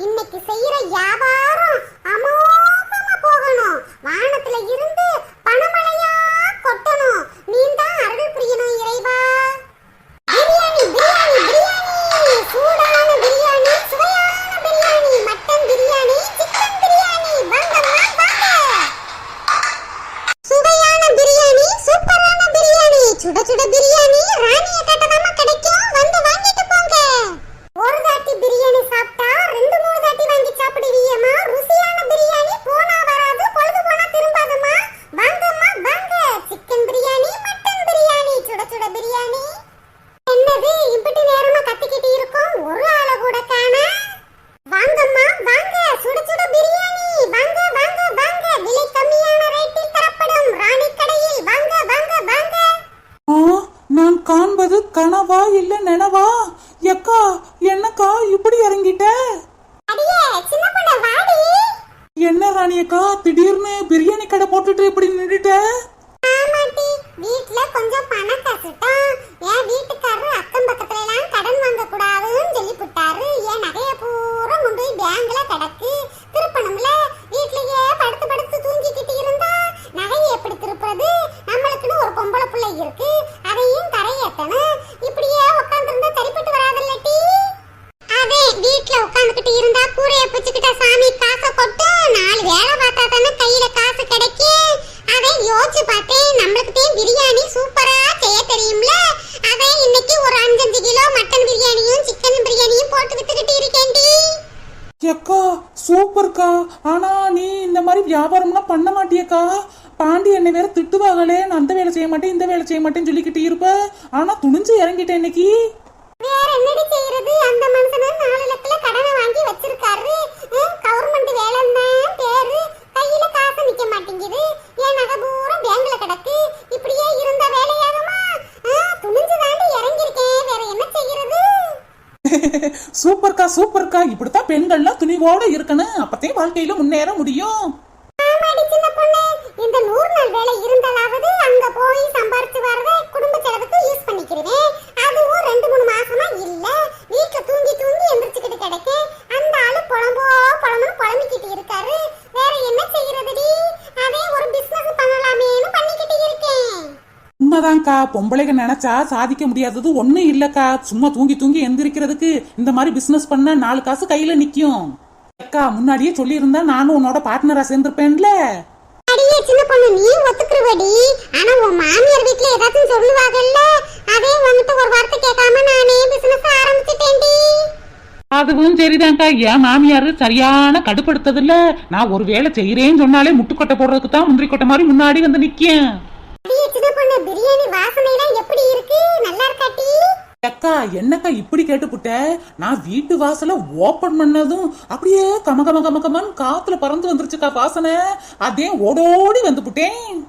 இன்னைக்கு செய்யற வியாபாரம் அமோகமா போகணும். வானத்துல இருந்து பணமழையா கொட்டணும் நீ தான் அருள் புரியணும் இறைவா பிரியாணி பிரியாணி பிரியாணி சூடான பிரியாணி சுவையான பிரியாணி மட்டன் பிரியாணி சிக்கன் பிரியாணி வாங்கம்மா வாங்க சுவையான பிரியாணி சூப்பரான பிரியாணி சுட சுட பிரியாணி ராணிய கட்டணமா கிடைக்கும் வந்து வாங்கிட்டு போங்க ஒரு தாட்டி பிரியாணி சாப்பிட்டா ரெண்டு மூணு தாட்டி வாங்கி சாப்பிடுவீயம்மா ருசியான பிரியாணி போனா வராது பொழுது போனா திரும்பாதம்மா வாங்கம்மா வாங்க சிக்கன் பிரியாணி மட்டன் பிரியாணி சுட சுட பிரியாணி என்னது இப்படி நேரமா கத்திக்கிட்டு இருக்கோம் ஒரு ஆளை கூட காணா வாங்கம்மா வாங்க சுட சுட பிரியாணி வாங்க வாங்க வாங்க விலை கம்மியான ரேட்டில் தரப்படும் ராணி கடையில் வாங்க வாங்க வாங்க ஆ நான் காண்பது கனவா இல்ல நினவா? எக்கா என்னக்கா இப்படி இறங்கிட்ட? என்ன ராணியக்கா திடீர்னு பிரியாணி கடை போட்டுட்டு இப்படி நின்றுட்ட வீட்ல கொஞ்சம் பணம் கசுட்டம். என் வீட்டுக்காரரு அக்கம் பக்கத்துல எல்லாம் கடன் வாங்க கூடாதுன்னு சொல்லி புட்டாரு என் நகைய பூரா கொண்டு போய் பேங்க்ல கிடக்கு திருப்பணம்ல வீட்லயே படுத்து படுத்து தூங்கிக்கிட்டு இருந்தா நகையை எப்படி திருப்புறது நம்மளுக்குன்னு ஒரு பொம்பளை பிள்ளை இருக்கு அதையும் கரையேத்தணும் இப்படியே உட்காந்துருந்தா சரிப்பட்டு வராதுல்லட்டி அதே வீட்ல உட்காந்துக்கிட்டு இருந்தா கூரைய பிச்சுக்கிட்ட சாமி காசை கொட்டு நாலு வேலை பார்த்தா தானே கையில காசு கிடைக்கும் அதை யோசிச்சு பார்த்தேன் நம்மளுக்கு தான் பிரியாணி சூப்பரா செய்ய தெரியும்ல அதை இன்னைக்கு ஒரு அஞ்சஞ்சு கிலோ மட்டன் பிரியாணியும் சிக்கன் பிரியாணியும் போட்டு வித்துக்கிட்டு இருக்கேன்டி எக்கா சூப்பர்க்கா ஆனா நீ இந்த மாதிரி வியாபாரம்லாம் பண்ண மாட்டியக்கா பாண்டி என்னை வேற திட்டுவாங்களே நான் அந்த வேலை செய்ய மாட்டேன் இந்த வேலை செய்ய மாட்டேன்னு சொல்லிக்கிட்டு இருப்ப. ஆனா துணிஞ்சு இறங்கிட்டேன் இன்னைக்கு. வேற என்னடி செய்யறது அந்த மனுஷன நாலு லட்சல கடனை வாங்கி வச்சிருக்காரு. கவர்மெண்ட் வேலைன்னு பேரு. கையில காசு நிக்க மாட்டேங்குது. என் நகை பூரா பேங்க்ல கிடக்கு. இப்படியே இருந்த வேலையாகுமா? துணிஞ்சு தாண்டி இறங்கியிருக்கேன். வேற என்ன செய்யறது? சூப்பர்க்கா சூப்பர்க்கா. இப்படித்தான் பெண்கள்லாம் துணிவோட இருக்கணும். அப்பத்தே வாழ்க்கையில முன்னேற முடியும். இந்த நூறு நாள் வேலை இருந்தாலாவது அங்க போய் சம்பாரிச்சு வரத குடும்ப செலவுக்கு யூஸ் பண்ணிக்கிறேன் அதுவும் ரெண்டு மூணு மாசமா இல்ல. வீட்டுல தூங்கி தூங்கி எந்திரிச்சுக்கிட்டு கிடைக்கேன் அந்த ஆளு புலம்போ புலம்புன்னு புலம்பிக்கிட்டு இருக்காரு. வேற என்ன செய்யறதுடி? அதே ஒரு பிசினஸ் பண்ணலாமேன்னு பண்ணிக்கிட்டு இருக்கேன். உண்மைதான்க்கா. பொம்பளைங்க நினைச்சா சாதிக்க முடியாதது ஒண்ணும் இல்லக்கா. சும்மா தூங்கி தூங்கி எந்திரிக்கிறதுக்கு இந்த மாதிரி பிசினஸ் பண்ண நாலு காசு கையில நிக்கும். அக்கா முன்னாடியே சொல்லியிருந்தா நானும் உன்னோட பார்ட்னரா சேர்ந்திருப்பேன்ல. சின்ன பொண்ணு நீ ஒத்துக்குறவடி ஆனா உன் மாமியார் வீட்ல ஏதாச்சும் சொல்லுவாங்கல்ல? அதே வந்துட்டு ஒரு வார்த்தை கேட்காம நானே பிசினஸ் ஆரம்பிச்சிட்டேன்டி. அதுவும் சரிதான்க்கா. என் மாமியார் சரியான கடுப்படுத்ததில்ல. நான் ஒரு வேலை செய்யறேன்னு சொன்னாலே முட்டுக்கொட்டை போடுறதுக்கு தான் முந்திரி கொட்டை மாதிரி முன்னாடி வந்து நிக்கேன் அடியே சின்ன பொண்ணு பிரியாணி வாசனை எல்லாம் எப்படி இருக்கு நல்லா இருக்காட்டி அக்கா என்னக்கா இப்படி கேட்டுப்புட்ட? நான் வீட்டு வாசல ஓபன் பண்ணதும் அப்படியே கம கம கம கமன்னு காத்துல பறந்து வந்துருச்சுக்கா வாசனை. அதே ஓடோடி வந்து புட்டேன்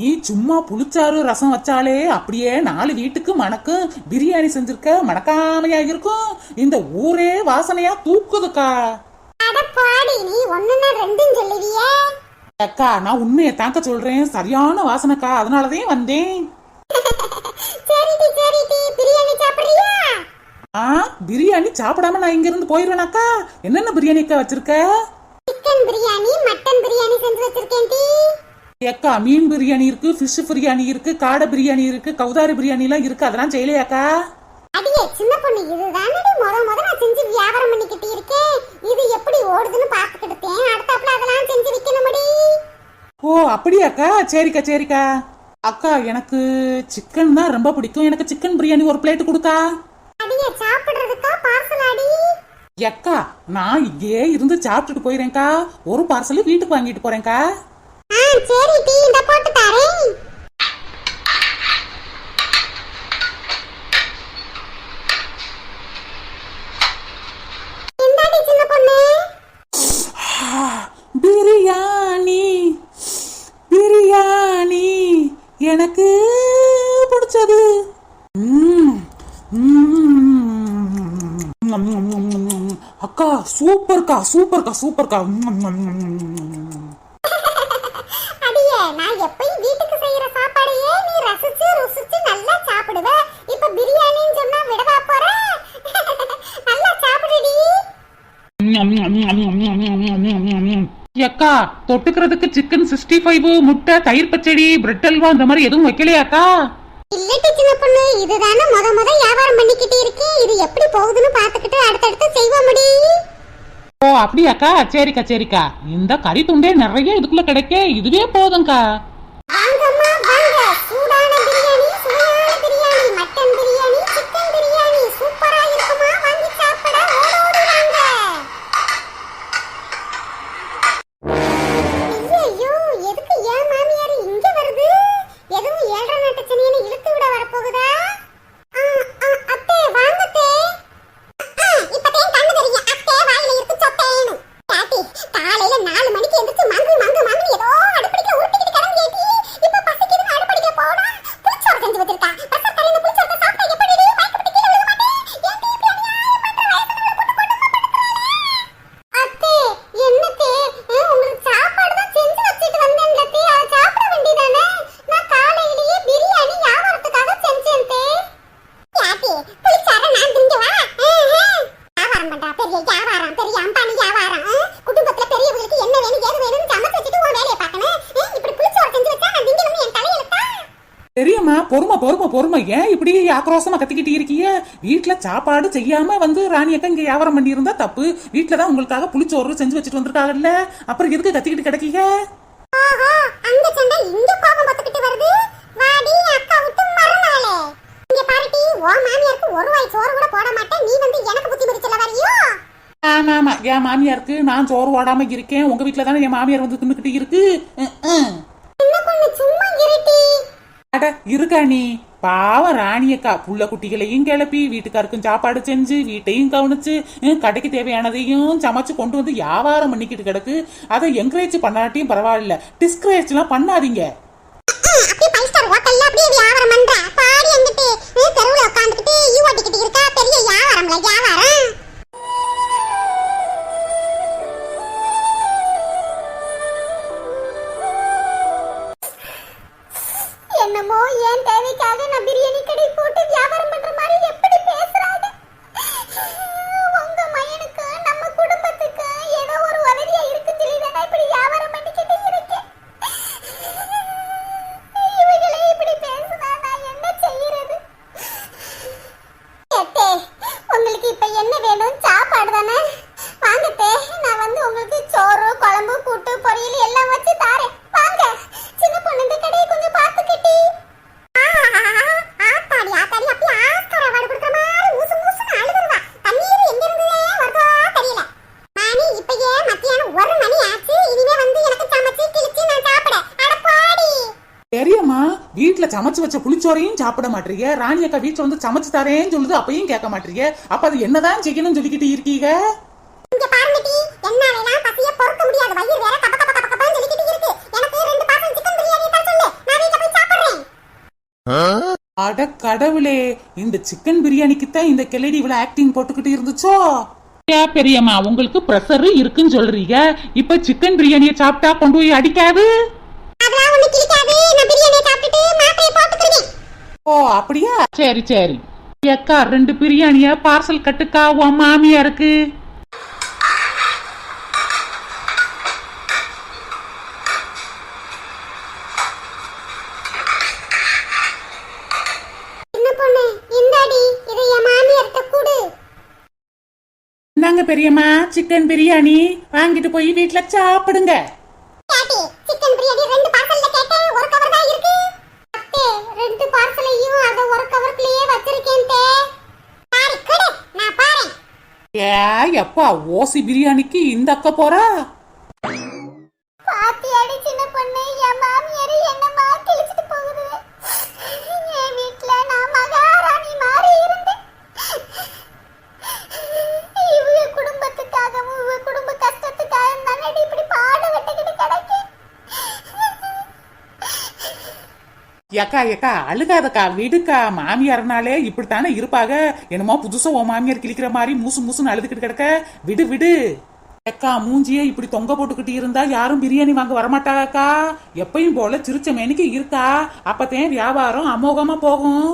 நீ சும்மா புளிச்சாறு ரசம் வச்சாலே அப்படியே நாலு வீட்டுக்கு மணக்கும் பிரியாணி செஞ்சிருக்க மணக்காமையா இருக்கும். இந்த ஊரே வாசனையா தூக்குதுக்கா. நீ ஒண்ணுன்னா ரெண்டும் சொல்லுவியே. அக்கா நான் உண்மையை தாக்க சொல்றேன். சரியான வாசனைக்கா அதனாலதான் வந்தேன். சரிடி சரிடி. பிரியாணி சாப்பிடுறியா? ஆ பிரியாணி சாப்பிடாம நான் இங்க இருந்து போயிருவேனாக்கா? என்னென்ன பிரியாணி அக்கா வச்சிருக்க? சிக்கன் பிரியாணி மட்டன் பிரியாணி செஞ்சு வச்சிருக்கேன் டி ஏக்கா மீன் பிரியாணி இருக்கு ஃபிஷ் பிரியாணி இருக்கு காடை பிரியாணி இருக்கு கௌதாரி பிரியாணி எல்லாம் இருக்கு. அதெல்லாம் செய்யலையாக்கா? அடியே சின்ன பொண்ணு இதுதானடி முத முத நான் செஞ்சு வியாபாரம் பண்ணிக்கிட்டு இருக்கேன். இது எப்படி ஓடுதுன்னு பாத்துக்கிட்டேன் அடுத்தாப்புல அதெல்லாம் செஞ்சு விக்கணுமடி. ஓ அப்படியாக்கா? சரிக்கா சரிக்கா. அக்கா எனக்கு சிக்கன் தான் ரொம்ப பிடிக்கும். எனக்கு சிக்கன் பிரியாணி ஒரு பிளேட் கொடுக்கா? எக்கா நான் இங்கேயே இருந்து சாப்பிட்டுட்டு போயிறேன்க்கா. ஒரு பார்சல் வீட்டுக்கு வாங்கிட்டு போறேன்க்கா. ஆ சரி டீ இந்த போட்டு தரேன் இந்தாடி சின்ன பொண்ணு ஆ, பிரியாணி பிரியாணி எனக்கு பிடிச்சது ம், ம். அக்கா சூப்பர்க்கா சூப்பர்க்கா சூப்பர்க்கா அடியே நான் எப்பயும் வீட்டுக்கு செய்யற சாப்பாடையே நீ ரசிச்சு ருசிச்சு நல்லா சாப்பிடுவ இப்ப பிரியாணின்னு சொன்னா விடவா போற நல்லா அக்கா தொட்டுக்கிறதுக்கு சிக்கன் சிக்ஸ்டி ஃபைவ் முட்டை தயிர் பச்சடி பிரெட் அல்வா இந்த மாதிரி எதுவும் வைக்கலையாக்கா சின்ன பொண்ணு இதுதானே முத முத வியாபாரம் பண்ணிக்கிட்டு இருக்கேன் இது எப்படி போகுதுன்னு பாத்துக்கிட்டு அடுத்தடுத்து செய்வோம் முடி. ஓ அப்படியாக்கா? சரிக்கா சரிக்கா. இந்த கறி துண்டே நிறைய இதுக்குள்ள கிடைக்க. இதுவே போதும்க்கா. வாங்கம்மா வாங்க. சூடான பிரியாணி. தெரியுமா? பொறுமை பொறுமை பொறுமை. ஏன் இப்படி ஆக்ரோஷமா கத்திக்கிட்டு இருக்கீங்க வீட்ல சாப்பாடு செய்யாம வந்து ராணி அக்கா இங்க வியாபாரம் பண்ணி இருந்தா தப்பு. வீட்ல தான் உங்களுக்காக புளிச்சோறு செஞ்சு வச்சுட்டு வந்திருக்காங்கல்ல. அப்புறம் எதுக்கு கத்திக்கிட்டு கிடக்கீங்க? ஆமா ஆமா. என் மாமியாருக்கு நான் சோறு ஓடாம இருக்கேன். உங்க வீட்ல தானே என் மாமியார் வந்து தின்னுக்கிட்டு இருக்கு. அட இருக்கா நீ. பாவம் ராணியக்கா புள்ள குட்டிகளையும் கிளப்பி வீட்டுக்காருக்கும் சாப்பாடு செஞ்சு வீட்டையும் கவனிச்சு கடைக்கு தேவையானதையும் சமைச்சு கொண்டு வந்து வியாபாரம் பண்ணிக்கிட்டு கிடக்கு. அதை என்கரேஜ் பண்ணாட்டியும் பரவாயில்ல. டிஸ்கரேஜ் எல்லாம் பண்ணாதீங்க. வியாபாரம் பண்ற. பாடி எங்கிட்டு தெருவுல உட்காந்துக்கிட்டு ஈ ஓட்டிக்கிட்டு இருக்கா பெரிய வியாபாரம்ல வியாபாரம். என்னமோ ஏன் தேவைக்காக நான் பிரியாணி கடை போட்டு வியாபாரம் பண்ற மாதிரி எப்படி பேசுறாங்க உங்க மயனுக்கு நம்ம குடும்பத்துக்கு ஏதோ ஒரு உதவியா இருக்குன்னு சொல்லி தானே இப்படி வியாபாரம் பண்ணிக்கிட்டு இருக்கேன் இவங்களே இப்படி பேசுனா நான் என்ன செய்யறது அத்தே, உங்களுக்கு இப்ப என்ன வேணும் சாப்பாடு தானே வாங்கத்தே நான் வந்து உங்களுக்கு சோறு குழம்பு கூட்டு பொரியல் எல்லாம் வச்சு தாரேன் வாங்க சின்ன பொண்ணு இந்த கடையை கொஞ்சம் பார்த்துக்கிட்டி ஆத்தாடி ஆத்தாடி அப்படியே ஆஸ்கர வாடு கொடுக்குற மாதிரி மூசு மூசுன்னு அழுதுருவா தண்ணீர் எங்க இருந்தே வருதோ தெரியல நானே இப்பயே மத்தியானம் ஒரு மணி ஆச்சு இனிமே வந்து எனக்கு சமைச்சு கிழிச்சு நான் சாப்பிட அட போடி பெரியம்மா வீட்ல சமைச்சு வச்ச புளிச்சோரையும் சாப்பிட மாட்டீங்க. ராணி அக்கா வீட்டுல வந்து சமைச்சு தரேன்னு சொல்லுது அப்பயும் கேட்க மாட்டீங்க. அப்ப அது என்னதான் செய்யணும்னு சொல்லிக்கிட்டு இருக்கீங்க? இங்க பாருங்க டி. என்னாலலாம் பசிய பொறுக்க முடியாது. வயிறு வேற கப கப கப கபன்னு சொல்லிக்கிட்டு இருக்கு. எனக்கு ரெண்டு பார்சல் சிக்கன் பிரியாணி தான் சொல்லு. நான் வீட்ல போய் சாப்பிடுறேன். அட கடவுளே இந்த சிக்கன் பிரியாணிக்கு தான் இந்த கிளடி இவ்வளவு ஆக்டிங் போட்டுக்கிட்டு இருந்துச்சோ? பெரியம்மா உங்களுக்கு ப்ரெஷர் இருக்குன்னு சொல்றீங்க. இப்ப சிக்கன் பிரியாணியை சாப்பிட்டா கொண்டு போய் அடிக்காது அதெல்லாம் ஒண்ணு கிழிக்காது நான் பிரியாணியை சாப்பிட்டுட்டு மாத்திரையை போட்டுக்கிறேன் ஓ அப்படியா சரி சரி. அக்கா ரெண்டு பிரியாணிய பார்சல் கட்டுக்கா உன் கொடு. இந்தாங்க பெரியம்மா. சிக்கன் பிரியாணி. வாங்கிட்டு போய் வீட்ல சாப்பிடுங்க கேட்டி சிக்கன் பிரியாணி ரெண்டு பார்சல்ல கேட்டேன் ஒரு கவர் தான் இருக்கு அத்தே ரெண்டு பார்சலையும் அத ஒரு கவருக்குள்ளேயே வச்சிருக்கேன் தே சாரி கொடு நான் பாறேன் ஏ எப்பா ஓசி பிரியாணிக்கு இந்த அக்கா போறா? பாத்தி சின்ன பொண்ணு ஏமா ஏக்கா ஏக்கா அழுகாதக்கா விடுக்கா. மாமியார்னாலே இப்படித்தானே இருப்பாங்க என்னமோ புதுசா உன் மாமியார் கிழிக்கிற மாதிரி மூசு மூசுன்னு அழுதுகிட்டு கிடக்க. விடு விடு. அக்கா மூஞ்சியே இப்படி தொங்க போட்டுக்கிட்டு இருந்தா யாரும் பிரியாணி வாங்க வரமாட்டாக்கா எப்பயும் போல சிரிச்ச மேனிக்கு இருக்கா? அப்பத்தேன் வியாபாரம் அமோகமா போகும்.